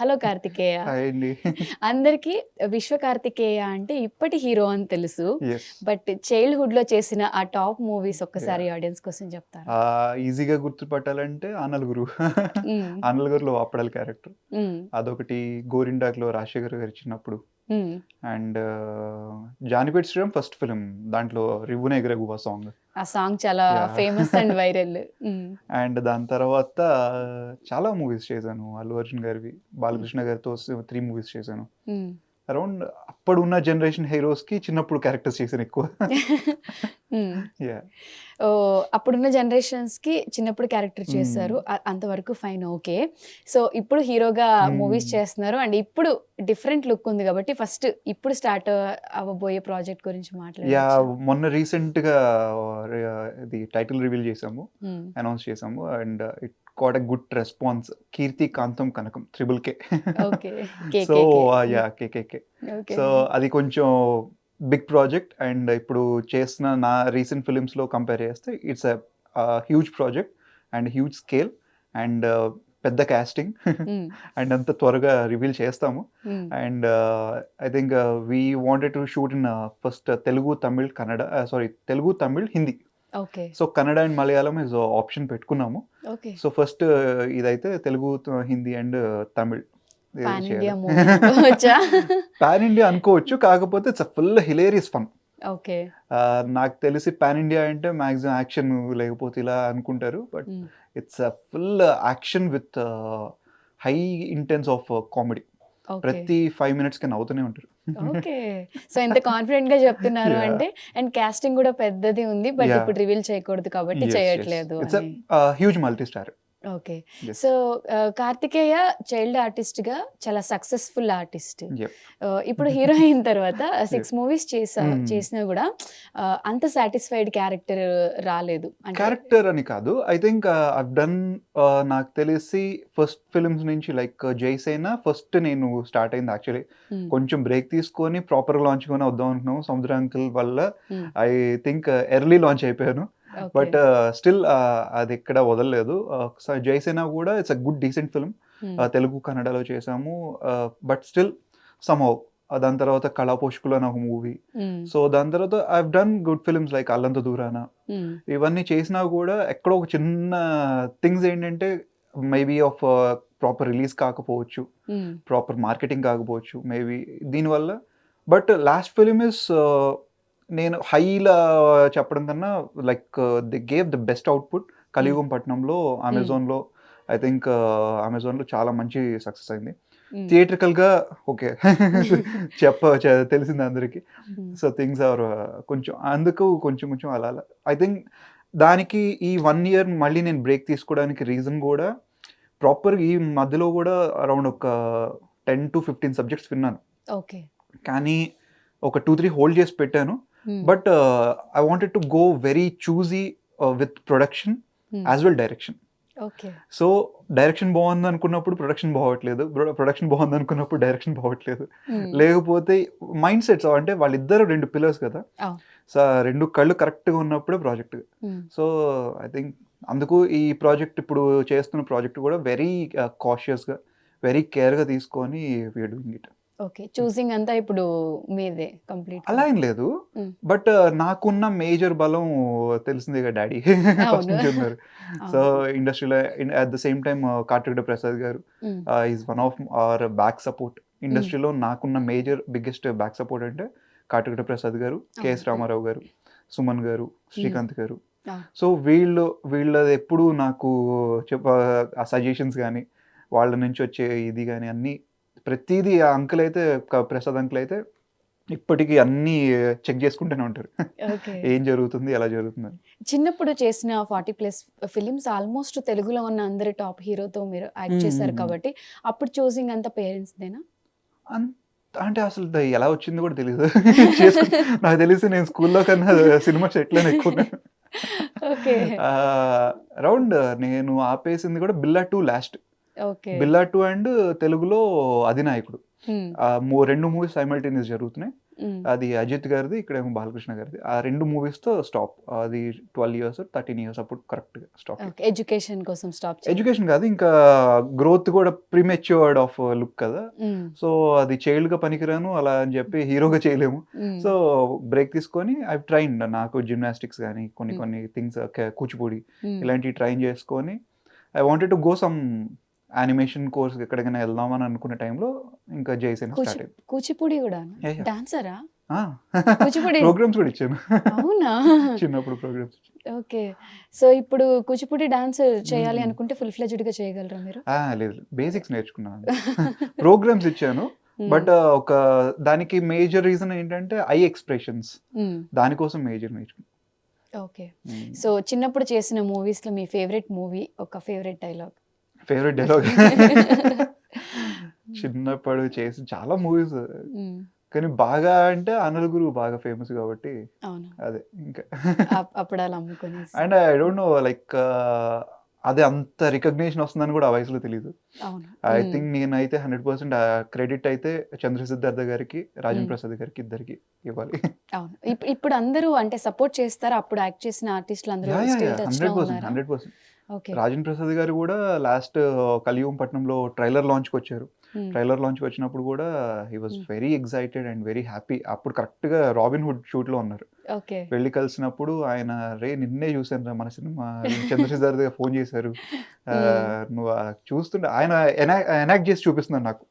Hello Karthikeya. అందరికి విశ్వ కార్తికేయ అంటే ఇప్పటి హీరో అని తెలుసు. బట్ చైల్డ్హుడ్లో చేసిన ఆ టాప్ మూవీస్ ఒక్కసారి ఆడియన్స్ కోసం చెప్తారు? ఈజీగా గుర్తుపట్టాలంటే ఆ నలుగురు మ్మ్. ఆ నలుగురులో అప్పడల్ క్యారెక్టర్. అదొకటి గోరిండాక్లో రాజశేఖర్ గారు ఇచ్చినప్పుడు. అండ్ జానిపేట్ శ్రీరామ్ ఫస్ట్ ఫిలిం దాంట్లో రివ్వునే ఎగరగువా సాంగ్ ఆ సాంగ్ చాలా. ఫేమస్ అండ్ వైరల్ అండ్ దాని తర్వాత చాలా మూవీస్ చేశాను అల్లు అర్జున్ గారివి బాలకృష్ణ గారితో త్రీ మూవీస్ చేశాను. అరౌండ్ అప్పుడు ఉన్న జనరేషన్ హీరోస్కి చిన్నప్పుడు క్యారెక్టర్స్ చేశాను ఎక్కువ. అప్పుడున్న జనరేషన్స్కి చిన్నప్పుడు క్యారెక్టర్. చేశారు. అంతవరకు ఫైన్ ఓకే. సో ఇప్పుడు హీరోగా. మూవీస్ చేస్తున్నారు. అండ్ ఇప్పుడు డిఫరెంట్ లుక్ ఉంది కాబట్టి ఫస్ట్ ఇప్పుడు స్టార్ట్ అవ్వబోయే ప్రాజెక్ట్ గురించి యా మాట్లాడారు మొన్న రీసెంట్గా uh, ఇది టైటిల్ రివీల్ చేసాము అనౌన్స్ చేసాము and it got a good response Keerthi Kantham Kanakam triple K so yeah KKK so అది కొంచెం బిగ్ ప్రాజెక్ట్ అండ్ ఇప్పుడు చేసిన నా రీసెంట్ ఫిలిమ్స్లో కంపేర్ చేస్తే it's a huge project and huge scale and పెద్ద కాస్టింగ్ అండ్ అంత త్వరగా రివీల్ చేస్తాము. And I think we wanted to shoot in first Telugu Tamil Kannada sorry Telugu Tamil Hindi okay. So Kannada and Malayalam is option పెట్టుకున్నాము. Okay. So first ఇదైతే Telugu Hindi and Tamil pan India అనుకోవచ్చు? కాకపోతే it's full hilarious fun okay. నాకు తెలిసి pan India అంటే maximum action లేకపోతే ఇలా అనుకుంటారు. But. It's full action with high intense of comedy ప్రతి ఫైవ్ మినిట్స్కి నవ్వుతూనే ఉంటారు. ఓకే సో ఎంత కాన్ఫిడెంట్గా చెప్తున్నారు. అంటే అండ్ కాస్టింగ్ కూడా పెద్దది ఉంది బట్. ఇప్పుడు రివీల్ చేయకూడదు కాబట్టి చేయట్లేదు. Huge multi star okay. So Karthikeya child ఆర్టిస్ట్గా చాలా సక్సెస్ఫుల్ ఆర్టిస్ట్. ఇప్పుడు హీరో అయిన తర్వాత సిక్స్ మూవీస్ చేసా Hmm. చేసినా కూడా అంత సాటిస్ఫైడ్ క్యారెక్టర్ రాలేదు క్యారెక్టర్ అని కాదు ఐ థింక్ డన్ నాకు తెలిసి ఫస్ట్ ఫిల్మ్స్ నుంచి లైక్ జైసైనా ఫస్ట్ నేను స్టార్ట్ అయింది యాక్చువల్లీ Hmm. కొంచెం బ్రేక్ తీసుకొని ప్రాపర్ లాంచ్ కొని వద్దాం అనుకున్నాము సముద్ర అంకుల్ వల్ల Hmm. I think early launch అయిపోయాను. బట్ స్టిల్ అది ఎక్కడ వదలలేదు Uh, జైసేన కూడా it's a good decent film Hmm. Telugu కన్నడలో చేసాము బట్ స్టిల్ సమ్హౌ దాని తర్వాత కళా పోషకులు అని ఒక మూవీ Hmm. సో దాని తర్వాత I done good films like Allantha Doorana Hmm. ఇవన్నీ చేసినా కూడా ఎక్కడో ఒక చిన్న థింగ్స్ ఏంటంటే మేబీ ఆఫ్ ప్రాపర్ రిలీజ్ కాకపోవచ్చు. ప్రాపర్ మార్కెటింగ్ కాకపోవచ్చు మేబీ దీనివల్ల బట్ లాస్ట్ ఫిలిం ఇస్ నేను హైలా చెప్పడం కన్నా like the gave the best output Kaliyugam Pattanamlo అమెజాన్లో. ఐ థింక్ అమెజాన్లో చాలా మంచి సక్సెస్ అయింది. థియేట్రికల్గా ఓకే. చెప్ప తెలిసింది అందరికీ. సో థింగ్స్ ఆర్ కొంచెం అందుకు కొంచెం కొంచెం అలా అలా. ఐ థింక్ దానికి ఈ వన్ ఇయర్ మళ్ళీ నేను బ్రేక్ తీసుకోవడానికి రీజన్ కూడా ప్రాపర్ ఈ మధ్యలో కూడా అరౌండ్ ఒక టెన్ టు ఫిఫ్టీన్ సబ్జెక్ట్స్ విన్నాను. ఓకే. కానీ ఒక టూ త్రీ హోల్డ్ చేసి పెట్టాను. But I wanted to go very choosy with production. As well direction so direction బాగుంది అనుకున్నప్పుడు ప్రొడక్షన్ బాగోట్లేదు. ప్రొడక్షన్ బాగుంది అనుకున్నప్పుడు డైరెక్షన్ బాగోట్లేదు. Hmm. లేకపోతే మైండ్ సెట్స్ అంటే వాళ్ళిద్దరు రెండు పిల్లర్స్ కదా. సో రెండు కళ్ళు కరెక్ట్గా ఉన్నప్పుడే ప్రాజెక్ట్. సో ఐ థింక్ అందుకు ఈ ప్రాజెక్ట్ ఇప్పుడు చేస్తున్న ప్రాజెక్ట్ కూడా వెరీ కాషియస్గా వెరీ కేర్గా తీసుకొని we are doing it okay choosing అంతా ఇప్పుడు మీదే కంప్లీట్ అలా ఏం లేదు. బట్ నాకున్న మేజర్ బలం తెలిసిందే కదా డాడీ. ఫస్ట్ నుంచి ఉన్నారు. సో ఇండస్ట్రీలో at the same time Karthik Prasad garu is one of our back support ఇండస్ట్రీలో నాకున్న మేజర్ బిగ్గెస్ట్ బ్యాక్ సపోర్ట్ అంటే కార్తిక్ ప్రసాద్ గారు కేఎస్. రామారావు గారు సుమన్ గారు శ్రీకాంత్ గారు. సో వీళ్ళు వీళ్ళది ఎప్పుడు నాకు చెప్ప సజెషన్స్ కానీ వాళ్ళ నుంచి వచ్చే ఇది కానీ అన్నీ ప్రతిదీ ఆ అంకుల్ అయితే ప్రసాద్ అంకుల్ అయితే ఇప్పటికీ అన్నీ చెక్ చేసుకుంటూనే ఉంటారు. ఏం జరుగుతుంది ఎలా జరుగుతుంది. చిన్నప్పుడు చేసిన ఫార్టీ ప్లస్ ఫిలిమ్స్ ఆల్మోస్ట్ తెలుగులో ఉన్న అందరి టాప్ హీరోతో మీరు యాక్ట్. చేశారు కాబట్టి అప్పుడు చూసింగ్ అంతా పేరెంట్స్ దేనా అంత అంటే అసలు ఎలా వచ్చింది కూడా తెలియదు నాకు తెలిసి నేను స్కూల్లో కన్నా సినిమా సెట్లోనే ఎక్కువ ఓకే. రౌండ్ నేను ఆపేసింది కూడా Billa two last. Billa two and తెలుగులో అధినాయకుడు. రెండు మూవీస్ సైమల్టేనియస్ జరుగుతున్నాయి. అది అజిత్ గారిది ఇక్కడేమో బాలకృష్ణ గారిది. ఆ రెండు మూవీస్తో స్టాప్. అది ట్వెల్వ్ ఇయర్స్ థర్టీన్ ఇయర్స్ అప్పుడు కరెక్ట్గా స్టాప్ ఓకే. ఎడ్యుకేషన్ కోసం స్టాప్ ఎడ్యుకేషన్ కాదు ఇంకా గ్రోత్ కూడా ప్రిమెచ్యూర్డ్ ఆఫ్ లుక్ కదా. సో అది చైల్డ్గా పనికిరాను అలా అని చెప్పి హీరోగా చేయలేము. సో బ్రేక్ తీసుకొని ఐ ట్రైన్ నాకు జిమ్నాస్టిక్స్ కానీ కొన్ని. కొన్ని థింగ్స్ కూచిపూడి ఇలాంటివి ట్రైన్ చేసుకొని I wanted to go some animation course ఎక్కడికైనా వెళ్దామని అనుకున్న టైంలో ఇంకా జైసేన స్టార్ట్ అయింది కూచిపూడి కూడా. డాన్సరా. కూచిపూడి. ప్రోగ్రామ్స్ కూడా ఇచ్చాను. అవునా? చిన్నప్పుడు ప్రోగ్రామ్స్ ఓకే. సో ఇప్పుడు కూచిపూడి డాన్స్ చేయాలి మ్మ్. అనుకుంటే ఫుల్ ఫ్లెజ్డ్గా చేయగలరా మీరు? లేదు. బేసిక్స్ నేర్చుకున్నాను ప్రోగ్రామ్స్ ఇచ్చాను. బట్ ఒక దానికి మేజర్ రీజన్ ఏంటంటే ఐ ఎక్స్ప్రెషన్స్ దానికోసం మేజర్ నేర్చుకున్నాను ఓకే. సో చిన్నప్పుడు చేసిన మూవీస్లో మీ ఫేవరెట్ మూవీ ఒక ఫేవరెట్ డైలాగ్ ఫేవరెట్ డైలాగ్ చిన్నప్పుడు చేసి చాలా మూవీస్ కానీ బాగా అంటే అనిల్ గురు బాగా ఫేమస్ కాబట్టి అదే ఇంకా. అప్- అప్పడాలు అమ్ముకొని and I don't know like అదే అంత రికగ్నేషన్ వస్తుందని కూడా ఆ వయసులో తెలియదు ఐ. థింక్ నేనైతే హండ్రెడ్ పర్సెంట్ క్రెడిట్ అయితే చంద్ర సిద్ధార్థ గారికి రాజన్. ప్రసాద్ గారికి ఇద్దరికి ఇవ్వాలి. అవును. ఇప్- ఇప్పుడు అందరూ అంటే సపోర్ట్ చేస్తారా? అప్పుడు యాక్ట్ చేసిన ఆర్టిస్టులు అందరూ hundred percent hundred percent Rajan Prasad garu కూడా లాస్ట్ కలియుగం పట్నంలో ట్రైలర్ లాంచ్కి వచ్చారు. ట్రైలర్ లాంచ్కి వచ్చినప్పుడు కూడా he was. Very excited and very happy. అప్పుడు కరెక్ట్గా రాబిన్ హుడ్ షూట్లో ఉన్నారు. ఓకే. వెళ్ళి కలిసినప్పుడు ఆయన రే నిన్నే చూశాను రా మన సినిమా చంద్రశేఖర్ గారు ఫోన్ చేశారు. నువ్వు చూస్తుంటే ఆయన ఎనాక్ట్ చేసి చూపిస్తున్నాను నాకు.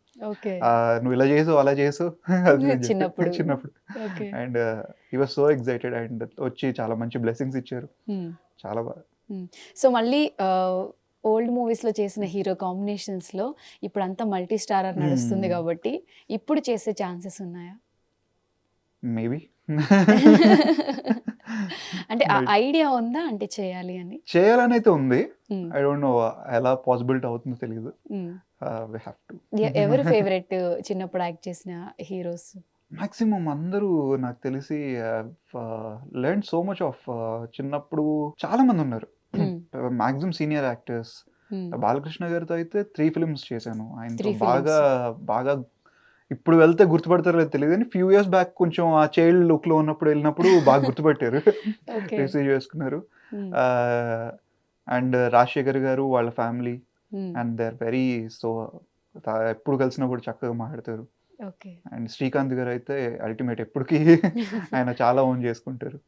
నువ్వు ఇలా చేసు అలా చేసు. చిన్నప్పుడు. చిన్నప్పుడు. And he was so excited and వచ్చి చాలా మంచి బ్లెస్సింగ్స్ ఇచ్చారు. చాలా బాగా సో మళ్ళీ ఓల్డ్ మూవీస్లో చేసిన హీరో కాంబినేషన్స్లో ఇప్పుడు అంతా మల్టీ స్టారర్ నడుస్తుంది. కాబట్టి ఇప్పుడు చేసే ఛాన్సెస్ ఉన్నాయా? మేబీ. అంటే ఆ ఐడియా ఉందా అంటే చేయాలి అని? చేయాలని అయితే ఉంది. ఐ డోంట్ నో ఎలా పాసిబిలిటీ అవుతుందో తెలియదు. వి హ్యావ్ టు ఎవరు ఫేవరెట్ చిన్నప్పుడు యాక్ట్ చేసిన హీరోస్? మాక్సిమం అందరూ నాకు తెలిసి లెర్న్ సో మచ్ ఆఫ్ చిన్నప్పుడు చాలా మంది ఉన్నారు. Maximum senior actors. బాలకృష్ణ గారితో అయితే త్రీ ఫిల్మ్స్ చేశాను. films. బాగా బాగా ఇప్పుడు వెళ్తే గుర్తుపడతారో లేదో తెలియదు కానీ ఫ్యూ ఇయర్స్ బ్యాక్ కొంచెం ఆ చైల్డ్ లుక్లో ఉన్నప్పుడు వెళ్ళినప్పుడు బాగా గుర్తుపట్టారు. రిసీవ్ చేసుకున్నారు. అండ్ రాజశేఖర్ గారు వాళ్ళ family and they are very so ఎప్పుడు కలిసినప్పుడు చక్కగా మాట్లాడతారు. అండ్ శ్రీకాంత్ గారు అయితే అల్టిమేట్ ఎప్పటికీ ఆయన చాలా ఓన్ చేసుకుంటారు.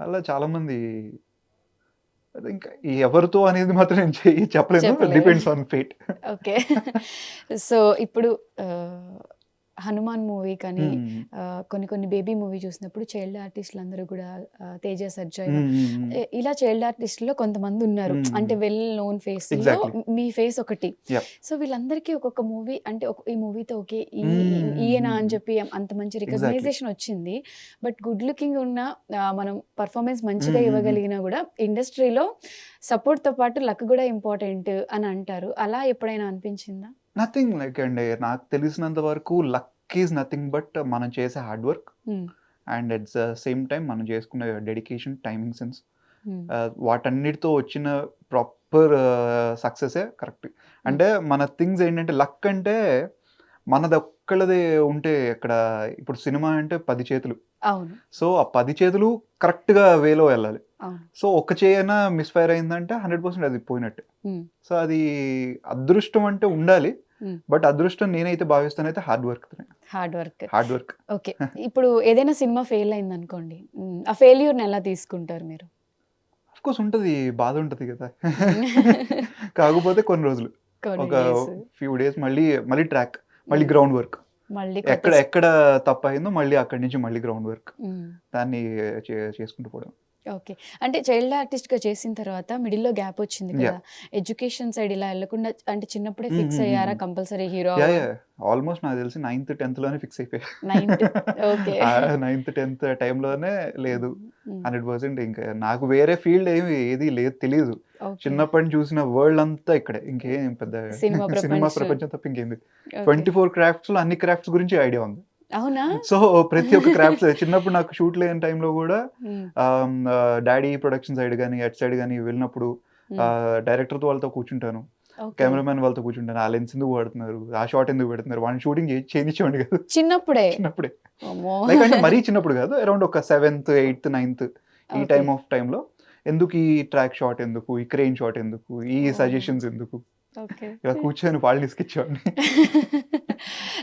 అలా చాలా మంది ఇంకా ఎవరితో అనేది మాత్రం నేను చెయ్యి చెప్పలేను. చెప్పలేరు. Depends on fate okay so ఇప్పుడు ఆ, హనుమాన్ మూవీ కానీ కొన్ని కొన్ని బేబీ మూవీ చూసినప్పుడు చైల్డ్ ఆర్టిస్టులు అందరూ కూడా తేజ సర్జాయ్ ఇలా చైల్డ్ ఆర్టిస్టులో కొంతమంది ఉన్నారు. అంటే వెల్ నోన్ ఫేస్. మీ ఫేస్ ఒకటి. సో వీళ్ళందరికీ ఒక్కొక్క మూవీ అంటే ఈ మూవీతో ఓకే. ఈయన అని చెప్పి అంత మంచి రికగ్నైజేషన్ వచ్చింది బట్ గుడ్ లుకింగ్ ఉన్న మనం పర్ఫార్మెన్స్ మంచిగా. ఇవ్వగలిగినా కూడా ఇండస్ట్రీలో సపోర్ట్తో పాటు లక్ కూడా ఇంపార్టెంట్ అని అంటారు అలా ఎప్పుడైనా అనిపించిందా నథింగ్ లైక్ అండి. నాకు తెలిసినంత వరకు లక్ ఈజ్ నథింగ్ బట్ మనం చేసే hard work. And at the same time మనం చేసుకునే డెడికేషన్ టైమింగ్ సెన్స్. వాటన్నిటితో వచ్చిన ప్రాపర్ సక్సెసే కరెక్ట్ అంటే మన థింగ్స్ ఏంటంటే లక్ అంటే మనది ఒక్కళ్ళదే ఉంటే ఇక్కడ ఇప్పుడు సినిమా అంటే పది చేతులు. సో ఆ పది చేతులు కరెక్ట్గా వేలో వెళ్ళాలి. సో ఒక్క చేయనా మిస్ఫైర్ అయిందంటే హండ్రెడ్ పర్సెంట్ అది పోయినట్టే. మ్మ్. సో అది అదృష్టం అంటే ఉండాలి. Hmm. బట్ అదృష్టం నేనైతే భావిస్తానైతే hard work hard work. Hard work. Okay. ఇప్పుడు ఏదైనా సినిమా ఫెయిల్ అయింది అనుకోండి మ్, ఆ ఫెయిల్యూర్ని ఎలా తీసుకుంటారు మీరు? అఫ్ కోర్స్ ఉంటది బాధ ఉంటది కదా. కాకపోతే కొన్ని రోజులు. ఒక ఫ్యూ డేస్ మళ్ళీ మళ్ళీ ట్రాక్ మళ్ళీ గ్రౌండ్ వర్క్ మళ్ళీ ఎక్కడ ఎక్కడ తప్పు అయిందో మళ్ళీ అక్కడి నుంచి మళ్ళీ గ్రౌండ్ వర్క్ దాన్ని చేసుకుంటూ పోవడం. ఓకే. అంటే చైల్డ్ ఆర్టిస్ట్గా చేసిన తర్వాత మిడిల్లో గ్యాప్ వచ్చింది కదా. ఎడ్యుకేషన్ సైడ్ ఇలా వెళ్ళకుండా అంటే చిన్నప్పుడే Mm, ఫిక్స్ mm, అయ్యారా mm. కంపల్సరీ హీరో ఆల్మోస్ట్ నాకు తెలిసి నైన్త్ టెన్త్లోనే ఫిక్స్ అయిపోయా. Ninth, okay. నైన్త్ టెన్త్ టైంలోనే లేదు. హండ్రెడ్ పర్సెంట్ ఇంకా నాకు వేరే ఫీల్డ్ ఏమి ఏది లేదు తెలియదు చిన్నప్పటి నుంచి చూసిన వరల్డ్ అంతా ఇక్కడే. ఇంకేం పెద్ద సినిమా. ప్రపంచం. తప్ప ఇంకేంది. ట్వంటీ ఫోర్ క్రాఫ్ట్స్లో అన్ని క్రాఫ్ట్స్ గురించి ఐడియా ఉంది. అవునా? సో ప్రతి ఒక్క క్రాఫ్ట్స్ చిన్నప్పుడు నాకు షూట్ లేని టైంలో కూడా డాడీ ప్రొడక్షన్ సైడ్ కానీ అట్ సైడ్ కానీ వెళ్ళినప్పుడు mm, డైరెక్టర్తో వాళ్ళతో కూర్చుంటాను. కెమెరామెన్ వాళ్ళతో కూర్చుంటాను. ఆ లెన్స్ ఎందుకు వాడుతున్నారు? ఆ షాట్ ఎందుకు పెడుతున్నారు? వాళ్ళని షూటింగ్ చేయించేవాడి కదా. చిన్నప్పుడే? చిన్నప్పుడే. లైక్ అంటే మరీ చిన్నప్పుడు కాదు అరౌండ్ ఒక సెవెంత్ ఎయిత్ నైన్త్ ఈ. టైమ్ ఆఫ్ టైంలో. ఎందుకు ఈ ట్రాక్ షాట్ ఎందుకు? ఈ క్రెయిన్ షాట్ ఎందుకు? ఈ. సజెషన్స్ ఎందుకు. ఇలా కూర్చొని వాళ్ళు ఇసుకిచ్చేవాడిని